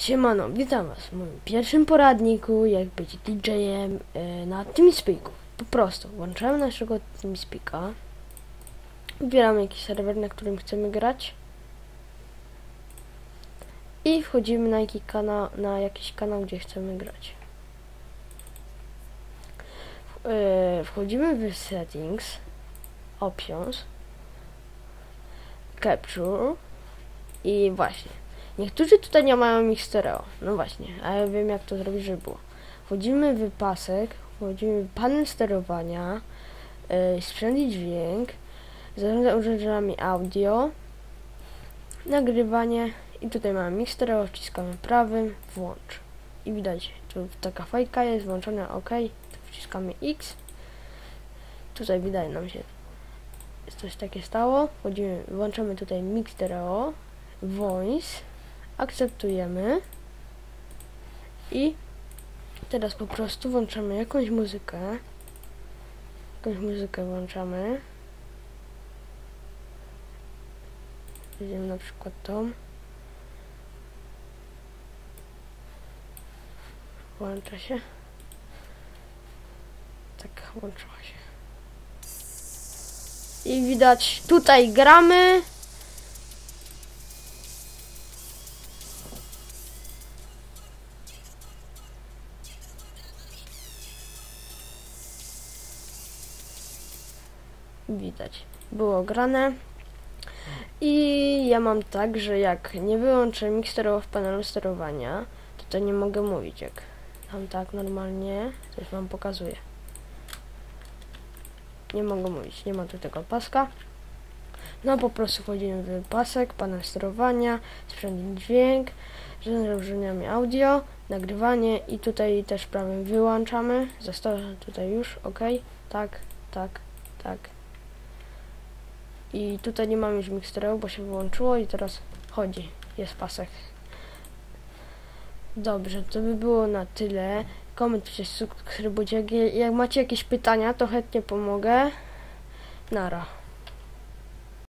Siemano, witam was w moim pierwszym poradniku, jak być DJ-em e, na TeamSpeaku. Po prostu włączamy naszego TeamSpeaka, wybieramy jakiś serwer, na którym chcemy grać i wchodzimy na, jaki kanał, na jakiś kanał, gdzie chcemy grać. E, wchodzimy w Settings, Options, Capture i właśnie. Niektórzy tutaj nie mają ich stereo. No właśnie, a ja wiem jak to zrobić, żeby było. Wchodzimy w pasek, wchodzimy w panel sterowania, yy, sprzęt i dźwięk, zarządza urządzeniami audio, nagrywanie i tutaj mamy mix stereo, wciskamy prawym, włącz. I widać, tu taka fajka jest włączona OK, tu wciskamy X. Tutaj widać nam się coś takie stało. Wchodzimy, włączamy tutaj mix stereo, voice, akceptujemy i teraz po prostu włączamy jakąś muzykę. Jakąś muzykę włączamy. Weźmiemy na przykład tą. Włącza się. Tak, włączyła się. I widać, tutaj gramy. Widać, było grane. I ja mam tak, że jak nie wyłączę miksterowo w panelu sterowania, to to nie mogę mówić jak tam tak normalnie, coś wam pokazuję. Nie mogę mówić, nie ma tu tego paska. No po prostu wchodzimy w pasek, panel sterowania, sprzęt dźwięk, z założeniami audio, nagrywanie i tutaj też prawym wyłączamy. Zostało tutaj już, ok, tak, tak, tak. I tutaj nie mam już mikstereu, bo się wyłączyło i teraz chodzi, jest pasek. Dobrze, to by było na tyle. Komentujcie, subskrybujcie. Jak, jak macie jakieś pytania, to chętnie pomogę. Nara.